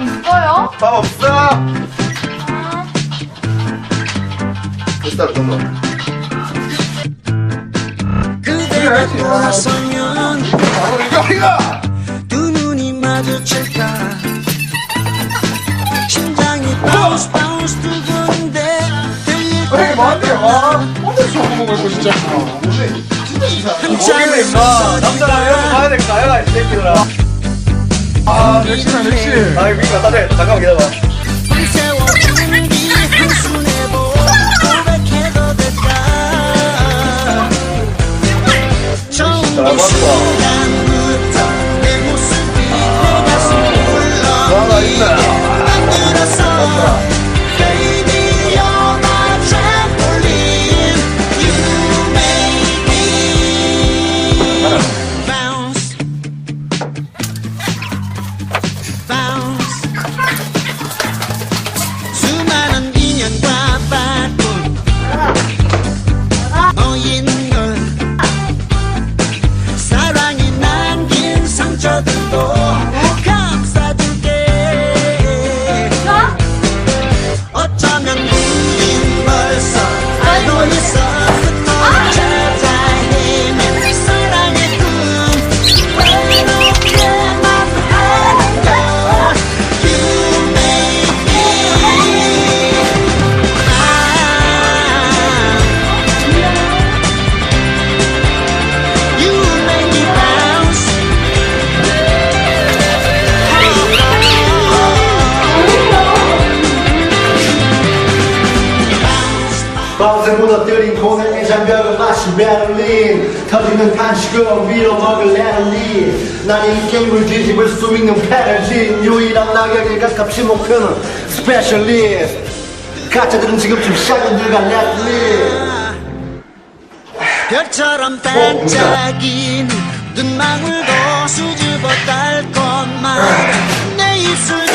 밥 있어요? 밥 없어. 됐다, 끊어. 그대가 돌아서면 바로 이거, 이거! 두 눈이 마주칠까 심장이 바운스 바운스 두근데 왜 많은데? 와, 혼자 수업 먹을 거 진짜. 오늘 진짜 이상해. 한참을 임마. 남자가 여기 가야 될까? 야가, 이 새끼들아. 아, 몇시나, 몇 시? 아, 갖다 대. 잠깐만 처음 잘본 봤다. 베를린 터지는 간식으로 위로 먹을 에너지 난이 게임을 뒤집을 수 있는 패러진 유일한 낙역에 가깝지 목표는 스페셜리스트. 가짜들은 지금쯤 샤그들과 렛리 별처럼 반짝이는 눈망울도 수줍어 달콤한 내 입술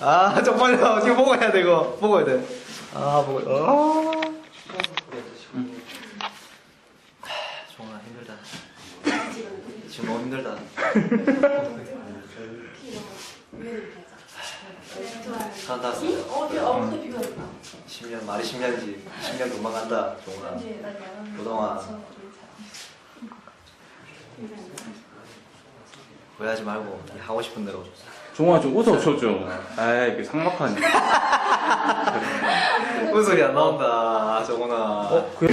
아, 정말요. 지금 먹어야 돼, 이거. 먹어야 돼. 아, 먹어. 아. 정말 힘들다. 지금 너무 힘들다. 산다 왔어. 어디, 어디 비교했나? 10년, 말이 10년이지. 10년 금방 간다, 종훈아. 그동안 후회하지 말고 네 하고 싶은 대로 종아 좀 웃어줘줘. 아이, 그. 무슨 소리 안 나온다 정훈아. 어, 그,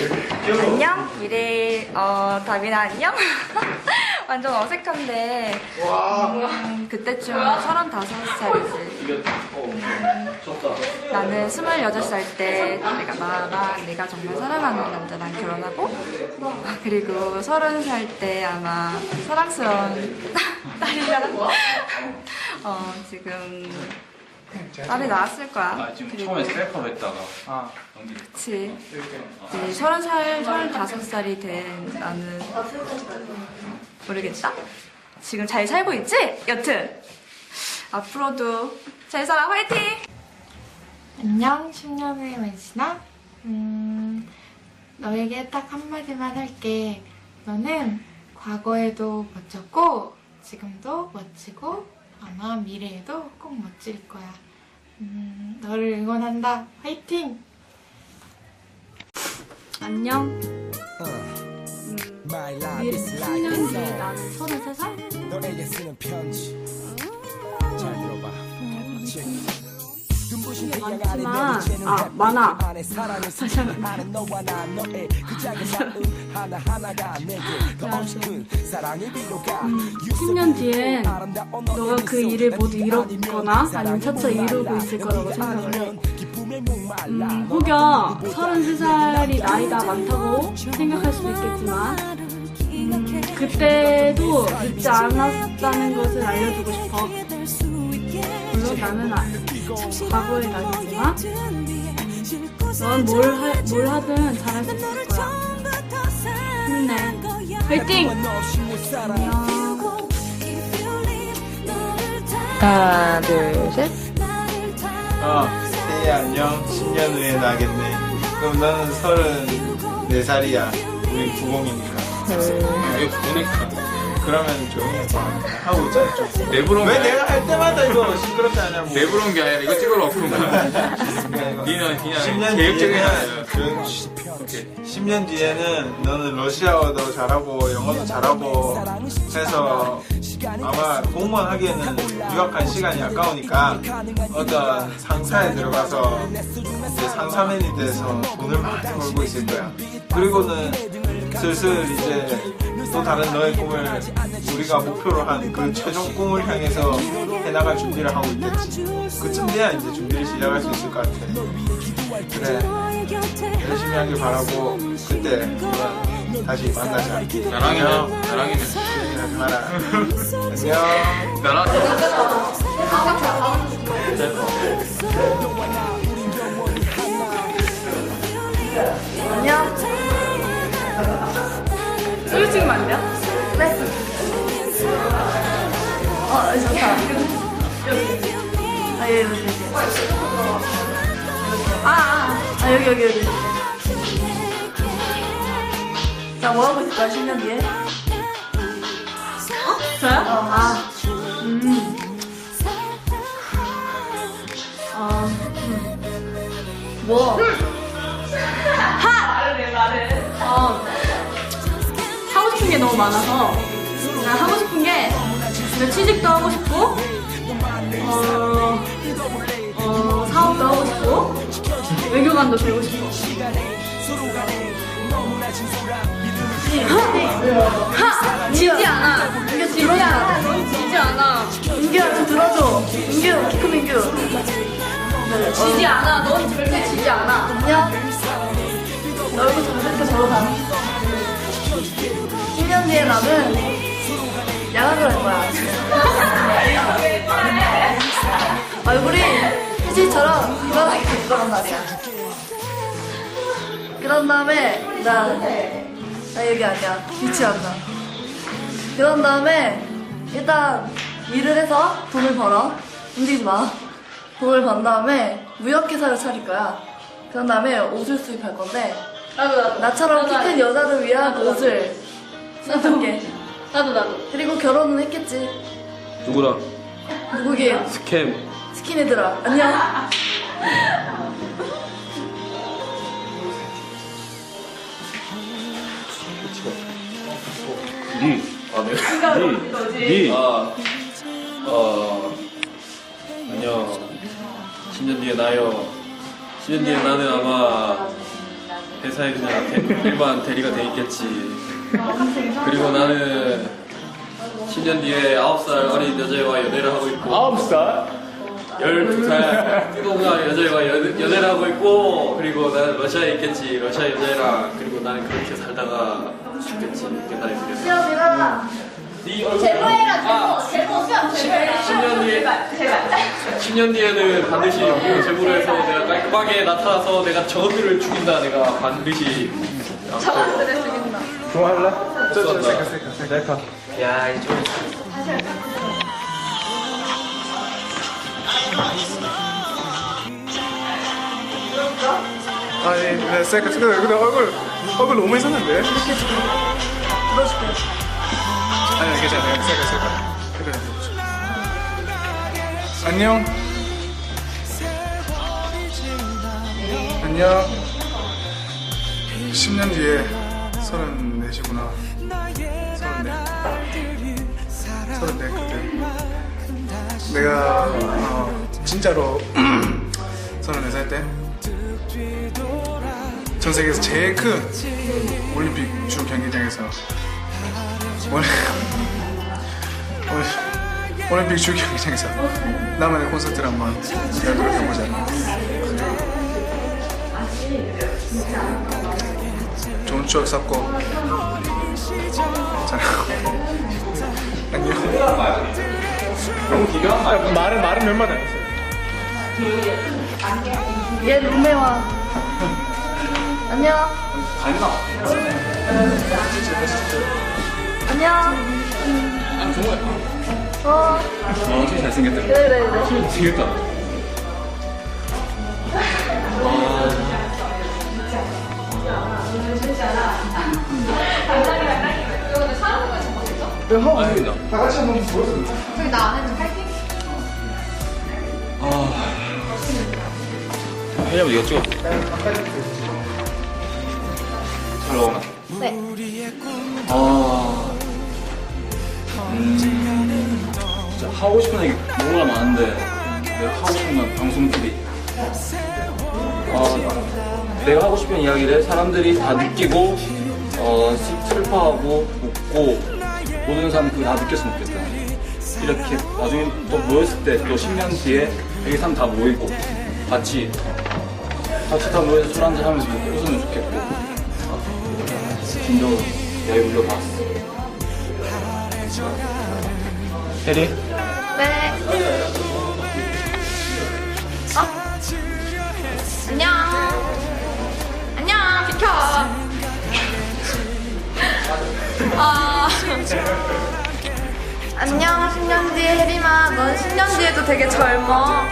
안녕? 미래 어 다빈아 안녕 완전 어색한데. 음, 그때쯤 35살이지. 나는 26살 때 내가 나랑 내가 정말 사랑하는 남자랑 결혼하고 그리고 30살 때 아마 사랑스러운 딸이랑 어 지금 딸이 나왔을 거야. 아, 지금 그리고 처음에 셀카 했다가. 아, 그치. 이제 서른 살, 서른다섯 살이 된 나는 모르겠다. 지금 잘 살고 있지? 여튼 앞으로도 잘 살아 화이팅! 안녕, 10년 후의 맨시나. 음, 너에게 딱 한마디만 할게. 너는 과거에도 멋졌고, 지금도 멋지고, 아마 미래에도 꼭 멋질 거야. 음, 너를 응원한다. 화이팅! 안녕. 음, like 10년 뒤에 나는 33살? 너에게 쓰는 편지. 잘 들어봐. 눈부신 태양 아래 많지만, 내비치는 아, 많아. 너와 나 너의 그 작은 마음 하나하나가 내게 더없이 큰 사랑의 비로가 10년 뒤엔 너가 그 일을 모두 이뤘거나 아니면 차차 이루고 있을 거라고 생각을 해. 음, 혹여 33살이 나이가 많다고 생각할 수도 있겠지만 음, 그때도 늦지 않았다는 것을 알려주고 싶어. 물론 나는 아, 과거의 나이지만 넌뭘 뭘 하든 잘할 수 있을 거야. 힘내. 화이팅! 안녕. 하나, 둘, 셋. 어, 네, 안녕. 10년 후에 나겠네. 그럼 너는 34살이야. 우리 90이니까. 이거 보니까. 그러면 조용히 해봐. 하고 있잖아, 좀. 내부러운 왜 게 내가 할 때마다 이거 시끄럽지 않냐고. 내부러운 게 아니라 이거 찍으러 온 거야. 니는 니는 그냥 10년 계획적인 뒤에는, 그, 10년 뒤에는 너는 러시아어도 잘하고, 영어도 잘하고 해서 아마 공무원 하기에는 유학한 시간이 아까우니까 어떤 상사에 들어가서 이제 상사맨이 돼서 돈을 많이 벌고 있을 거야. 그리고는 슬슬 이제 또 다른 너의 꿈을 우리가 목표로 한 그 최종 꿈을 향해서 해나갈 준비를 하고 있겠지. 그쯤 돼야 이제 준비를 시작할 수 있을 것 같아. 그래. 열심히 하길 바라고 그때 다시 만나자. 나랑이네. 나랑이네. 하지 마라. 안녕. 나랑. 안녕. 소리 찍으면 안 돼요? 네. 어, 좋다. 아, 여기, 여기, 여기. 아, 아, 아, 여기, 여기, 여기. 자, 뭐 하고 있을까요, 10년 뒤에? 어? 저요? 어, 아. 음. 어, 음. 뭐? 어, 하고 싶은 게 너무 많아서 난 하고 싶은 게 취직도 하고 싶고 어, 어, 사업도 하고 싶고 외교관도 되고 싶고 하! 지지 않아 민규 지지 않아 지지 않아 민규야 좀 들어줘 민규 키크 민규 지지 않아 넌 절대 지지 않아 안녕 너 얼굴 정색해 저러 가 1년 뒤에 나는 야간을 할 거야. 얼굴이 휴지처럼 이만하게 될 거란 말이야. 그런 다음에, 나, 나 여기 아니야. 위치 안 나. 그런 다음에, 일단, 일을 해서 돈을 벌어. 움직이지 마. 돈을 번 다음에, 무역회사를 차릴 거야. 그런 다음에 옷을 수입할 건데, 나처럼 키 큰 여자를 위한 옷을 생각할게. 나도 나도. 그리고 결혼은 했겠지. 누구다? 누구게요? 스캠. 스키니들아. 안녕. 니. 아, 네. 니. 니. 아, 어, 안녕. 10년 뒤에 나요. 10년 뒤에 나는 아마 회사에 그냥 대, 일반 대리가 돼 있겠지. 그리고 나는 10년 뒤에 9살 어린 여자와 연애를 하고 있고. 9살? 12살 뜨거운 여자애와 연, 연애를 하고 있고 그리고 나는 러시아에 있겠지. 러시아 여자애랑 그리고 나는 그렇게 살다가 죽겠지. 이렇게 나이 들겠어. 제보해라 제보. 제보 수영 제보해라. 10년 뒤에 10년 뒤에는 반드시 그 제보를 해서 내가 깔끔하게 나타나서 내가 저것들을 죽인다 내가 반드시 저것들을 죽인다. 좋아할래? 저, 저, 셀카, 셀카. 야, 이쪽. 아니, 네, 셀카 찍어. 근데 얼굴, 얼굴 너무 이상한데? 아니, 괜찮아요. 셀카, 셀카. 그래. 안녕. 안녕. 10년 뒤에 34이구나. 34. 34 그때. 내가 어, 진짜로 34살 때 전 세계에서 제일 큰 올림픽 주 경기장에서 올- 올림픽 주 경기장에서 나만의 콘서트를 한번 열도록 해보자. 좋은 추억 쌓고 자 안녕. 너무 기가 아, 말은 말은 몇 마디 안 했어요 얘 룸메와. 안녕. 아니나 안녕. 아 정말 어. 어 되게 잘생겼다 그래 그래 그래. 잘생겼다 아닙니다. 다 같이 한번 보여줘. 저기 나 안에 좀 왜냐면 이거 찍어. 잘 나오나? 네. 아. 음. 진짜 하고 싶은 얘기 너무나 많은데 내가 하고 싶은 건 방송 TV. 아, 내가 하고 싶은 이야기를 사람들이 다 느끼고 어, 슬- 슬퍼하고 웃고 모든 사람 그다 느꼈으면 좋겠다. 이렇게 나중에 또 모였을 때 또 10년 뒤에 여기 사람 다 모이고 같이 같이 다 모여서 술 한잔 하면서 웃으면 좋겠고 진정으로 여기 불러봤어. 혜리? 네. 어? 안녕. 안녕. 비켜. 아. 안녕, 10년 뒤에 혜림아. 넌 10년 뒤에도 되게 젊어.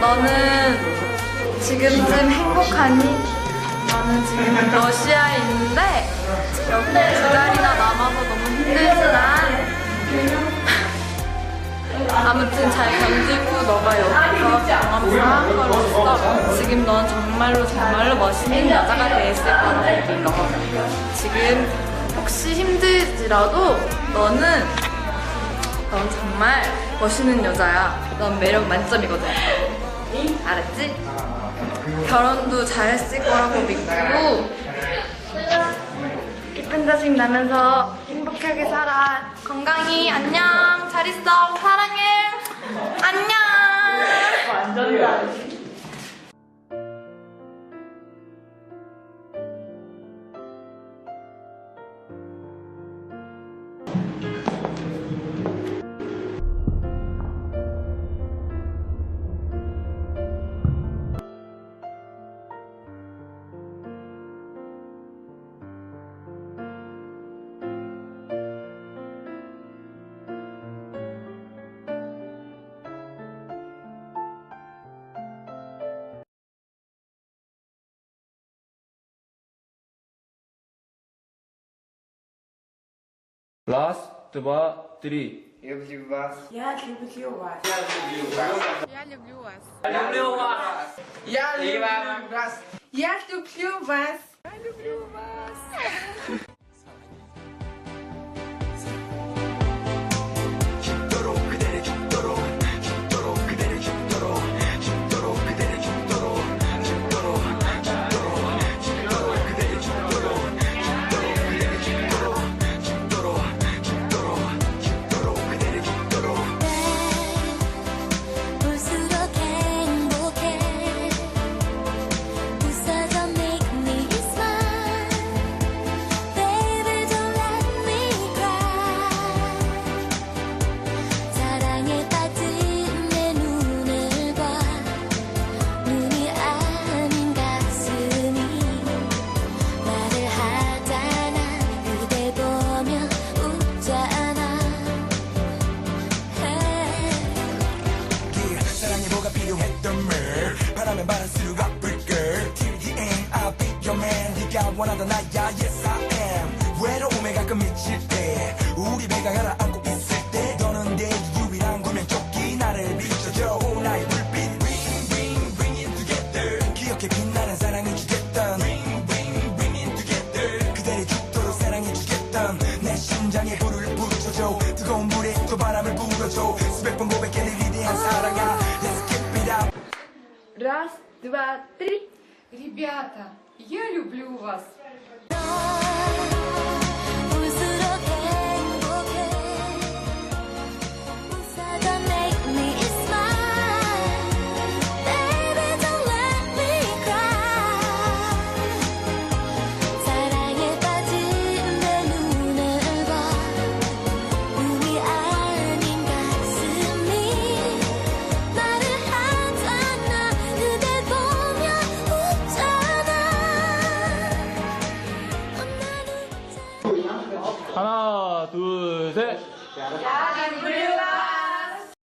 너는 지금쯤 행복하니? 나는 지금 러시아에 있는데 여기 두 달이나 남아서 너무 힘들지만 아무튼 잘 견디고 너가 여기서 경험 다한 거로서 지금 넌 정말로 정말로 멋있는 여자가 됐을 거라고 믿어. 지금 혹시 힘들지라도 너는 넌 정말 멋있는 여자야. 넌 매력 만점이거든. 알았지? 결혼도 잘했을 거라고 믿고 이쁜 자식 나면서 행복하게 살아. 건강히 안녕. 잘 있어. 사랑해. 안녕. 완전 Раз, два, три. Я люблю вас. Я люблю вас. Я люблю вас. Я люблю вас. Я люблю вас. Я люблю вас. Я люблю вас. Я люблю вас. 하던 나야 Yes I am 외로움에 가끔 미칠 때 우리 배가 가라앉고 있을 때 너는 내 유일한 구명조끼 나를 비춰줘 나의 불빛 Ring ring bring it together 기억해 빛나는 사랑을 주겠던 Ring ring bring it together 그대를 죽도록 사랑해주겠던 내 심장에 불을 붙여줘 뜨거운 물에 또 바람을 불어줘 수백 번 고백해 내 위대한 사랑아 Let's keep it up Раз, два, три. Ребята, я люблю вас. 울수록